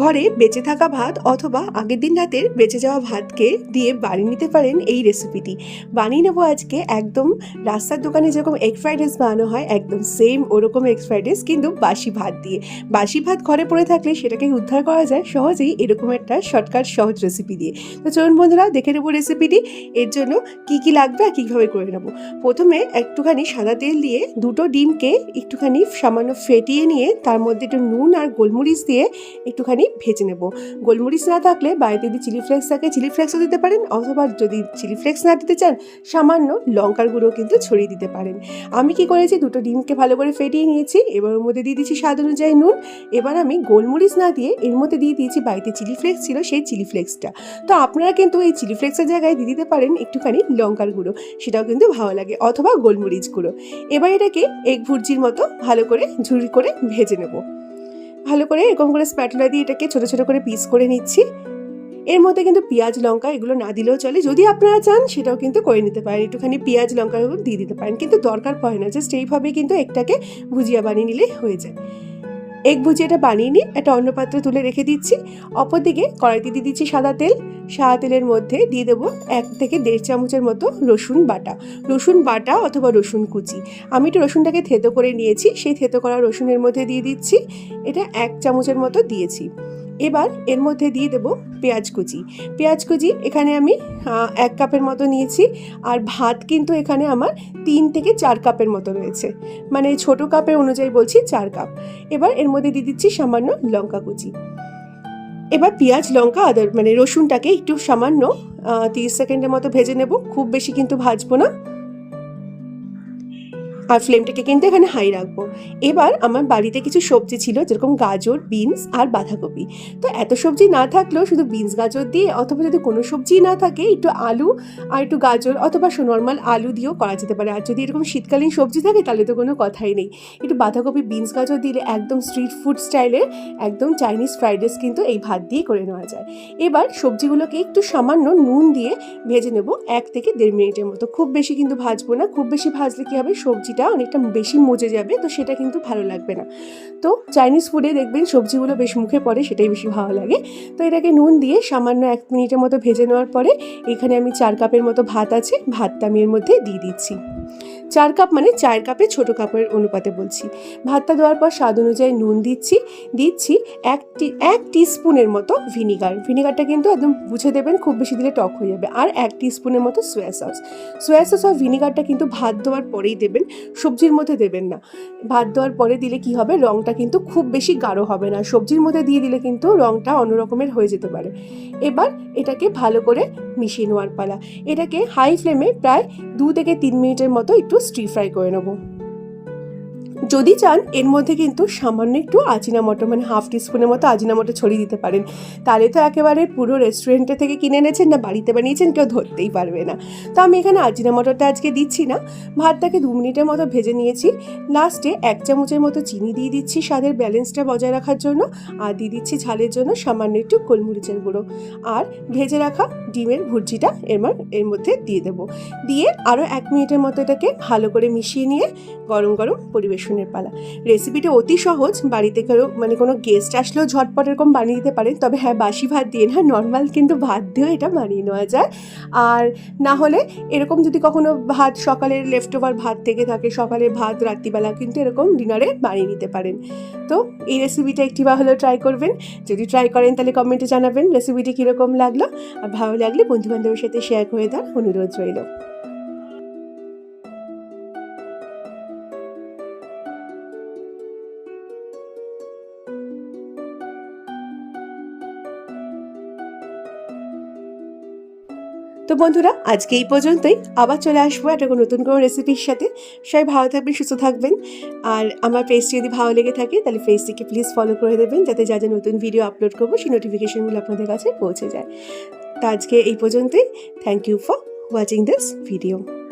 ঘরে বেঁচে থাকা ভাত অথবা আগের দিন রাতের বেঁচে যাওয়া ভাতকে দিয়ে বানিয়ে নিতে পারেন এই রেসিপিটি বানিয়ে নেব আজকে একদম রাস্তার দোকানে যেরকম এগ ফ্রাইড রাইস বানানো হয়, একদম সেম ওরকম এগ ফ্রাইড রাইস কিন্তু বাসি ভাত দিয়ে। বাসি ভাত ঘরে পড়ে থাকলে সেটাকে উদ্ধার করা যায় সহজেই এরকম একটা শর্টকাট সহজ রেসিপি দিয়ে। তো চলুন বন্ধুরা, দেখে নেব রেসিপিটি এর জন্য কি কি লাগবে আর কীভাবে করে নেব? প্রথমে একটুখানি সাদা তেল দিয়ে দুটো ডিমকে একটুখানি সামান্য ফেটিয়ে নিয়ে তার মধ্যে একটু নুন আর গোলমরিচ দিয়ে একটুখানি ভেজে নেব। গোলমরিচ না থাকলে বাড়িতে যদি চিলি ফ্লেক্স থাকে চিলি ফ্লেক্সও দিতে পারেন, অথবা যদি চিলি ফ্লেক্স না দিতে চান, সামান্য লঙ্কার গুঁড়ো কিন্তু ছড়িয়ে দিতে পারেন। আমি কি করেছি, দুটো ডিমকে ভালো করে ফেটিয়ে নিয়েছি, এবার ওর মধ্যে দিয়ে দিয়েছি স্বাদ অনুযায়ী নুন। এবার আমি গোলমরিচ না দিয়ে এর মধ্যে দিয়ে দিয়েছি বাড়িতে চিলি ফ্লেক্স ছিল সেই চিলি ফ্লেক্সটা তো আপনারা কিন্তু এই চিলি ফ্লেক্সের জায়গায় দিয়ে দিতে পারেন একটুখানি লঙ্কার গুঁড়ো, সেটাও কিন্তু ভালো লাগে, অথবা গোলমরিচ গুঁড়ো। এবার এটাকে এগ ভুর্জির মতো ভালো করে ঝুড়ি করে ভেজে নেব। ভালো করে এরকম করে স্প্যাটুলা দিয়ে এটাকে ছোটো ছোটো করে পিস করে নিচ্ছি। এর মধ্যে কিন্তু পেঁয়াজ, লঙ্কা এগুলো না দিলেও চলে। যদি আপনারা চান, সেটাও কিন্তু করে নিতে পারেন। একটুখানি পেঁয়াজ, লঙ্কা দিয়ে দিতে পারেন। কিন্তু দরকার পড়ে না। জাস্ট এইভাবে কিন্তু একটাকে ভুজিয়া বানিয়ে নিলে হয়ে যায়। এগ এটা বানিয়ে নিয়ে একটা অন্য পাত্রে তুলে রেখে দিচ্ছি। অপরদিকে কড়াইতে দিয়ে দিচ্ছি সাদা তেল। সাদা তেলের মধ্যে দিয়ে দেবো এক থেকে দেড় চামচের মতো রসুন বাটা। রসুন বাটা অথবা রসুন কুচি। আমি একটু রসুনটাকে থেতো করে নিয়েছি, সেই থেতো করা রসুনের মধ্যে দিয়ে দিচ্ছি। এটা এক চামচের মতো দিয়েছি। এবার এর মধ্যে দিয়ে দেবো পেঁয়াজ কুচি। পেঁয়াজ কুচি এখানে আমি এক কাপের মতো নিয়েছি আর ভাত কিন্তু এখানে আমার তিন থেকে চার কাপের মতো রয়েছে। মানে ছোট কাপের অনুযায়ী বলছি চার কাপ। এবার এর মধ্যে দিয়ে দিচ্ছি সামান্য লঙ্কা কুচি। এবার পেঁয়াজ, লঙ্কা আদার মানে রসুনটাকে একটু সামান্য তিরিশ সেকেন্ডের মতো ভেজে নেব। খুব বেশি কিন্তু ভাজবো না। আর ফ্লেমটাকে কিন্তু এখানে হাই রাখব। এবার আমার বাড়িতে কিছু সবজি ছিল, যেরকম গাজর বিনস আর বাঁধাকপি। তো এত সবজি না থাকলেও শুধু বিনস গাজর দিয়ে অথবা যদি কোনো সবজি না থাকে, একটু আলু আর একটু গাজর অথবা নর্মাল আলু দিয়েও করা যেতে পারে। আর যদি এরকম শীতকালীন সবজি থাকে, তাহলে তো কোনো কথাই নেই। একটু বাঁধাকপি বিনস গাজর দিলে একদম স্ট্রিট ফুড স্টাইলে একদম চাইনিজ ফ্রাইড রাইস কিন্তু এই ভাত দিয়ে করে নেওয়া যায়। এবার সবজিগুলোকে একটু সামান্য নুন দিয়ে ভেজে নেব এক থেকে দেড় মিনিটের মতো। খুব বেশি কিন্তু ভাজবো না। খুব বেশি ভাজলে কী হবে? সবজিটা অনেকটা বেশি মজে যাবে, তো সেটা কিন্তু ভালো লাগবে না। তো চাইনিজ ফুডে দেখবেন সবজিগুলো বেশ মুখে পড়ে, সেটাই বেশি ভালো লাগে। তো এটাকে নুন দিয়ে সামান্য এক মিনিটের মতো ভেজে নেওয়ার পরে, এখানে আমি চার কাপের মতো ভাত আছে, ভাতটা আমি এর মধ্যে দিয়ে দিচ্ছি। চার কাপ মানে চার কাপে ছোট কাপের অনুপাতে বলছি। ভাতটা দেওয়ার পর স্বাদ অনুযায়ী নুন দিচ্ছি দিচ্ছি এক টি, এক টিস্পুনের মতো ভিনিগার। ভিনিগারটা কিন্তু একদম বুঝে দেবেন খুব বেশি দিলে টক হয়ে যাবে। আর এক টিস্পুনের মতো সোয়া সস সোয়া সস আর ভিনিগারটা কিন্তু ভাত দেওয়ার পরেই দেবেন, সবজির মধ্যে দেবেন না। ভাত দেওয়ার পরে দিলে কি হবে? রঙটা কিন্তু খুব বেশি গাঢ় হবে না। সবজির মধ্যে দিয়ে দিলে কিন্তু রঙটা অন্য রকমের হয়ে যেতে পারে। এবার এটাকে ভালো করে মিশিয়ে নেওয়ার পালা। এটাকে হাই ফ্লেমে প্রায় দু থেকে তিন মিনিটের মতো একটু স্টি ফ্রাই করে নেব। যদি চান, এর মধ্যে কিন্তু সামান্য একটু আজিনা মটর মানে হাফ টিস্পুনের মতো আজিনা মটর ছড়িয়ে দিতে পারেন। তাহলে তো একেবারে পুরো রেস্টুরেন্টে থেকে কিনে এনেছেন না, বাড়িতে বানিয়েছেন, কেউ ধরতেই পারবে না। তো আমি এখানে আজিনা মটরটা আজকে দিচ্ছি না। ভাতটাকে দু মিনিটের মতো ভেজে নিয়েছি। লাস্টে এক চামচের মতো চিনি দিয়ে দিচ্ছি স্বাদের ব্যালেন্সটা বজায় রাখার জন্য। আর দিয়ে দিচ্ছি ঝালের জন্য সামান্য একটু গোলমরিচের গুঁড়ো। আর ভেজে রাখা ডিমের ভুর্জিটা এর এর মধ্যে দিয়ে দেবো। দিয়ে আরও এক মিনিটের মতো এটাকে ভালো করে মিশিয়ে নিয়ে গরম গরম পরিবেশনের পালা। রেসিপিটা অতি সহজ, বাড়িতে কেউ মানে কোনো গেস্ট আসলেও ঝটপট এরকম বানিয়ে দিতে পারেন। তবে হ্যাঁ বাসি ভাত দিয়ে না নর্মাল কিন্তু ভাত দিয়েও এটা বানিয়ে নেওয়া যায়। আর না হলে এরকম যদি কখনো ভাত সকালের লেফট ওভার ভাত থেকে থাকে সকালে ভাত, রাত্রিবেলা কিন্তু এরকম ডিনারে বানিয়ে নিতে পারেন। তো এই রেসিপিটা একটি বা হলেও ট্রাই করবেন। যদি ট্রাই করেন, তাহলে কমেন্টে জানাবেন রেসিপিটি কীরকম লাগল। আর ভালো লাগলে বন্ধুবান্ধবের সাথে শেয়ার করে দেওয়ার অনুরোধ রইল। তো বন্ধুরা, আজকে এই পর্যন্তই। আবার চলে আসব একটা নতুন কোনো রেসিপির সাথে। সবাই ভালো থাকবেন, সুস্থ থাকবেন। আর আমার পেজটি যদি ভালো লেগে থাকে, তাহলে পেজটিকে প্লিজ ফলো করে দেবেন, যাতে যা যা নতুন ভিডিও আপলোড করব, সেই নোটিফিকেশনগুলো আপনাদের কাছে পৌঁছে যায়। তো আজকে এই পর্যন্তই। Thank you for watching this video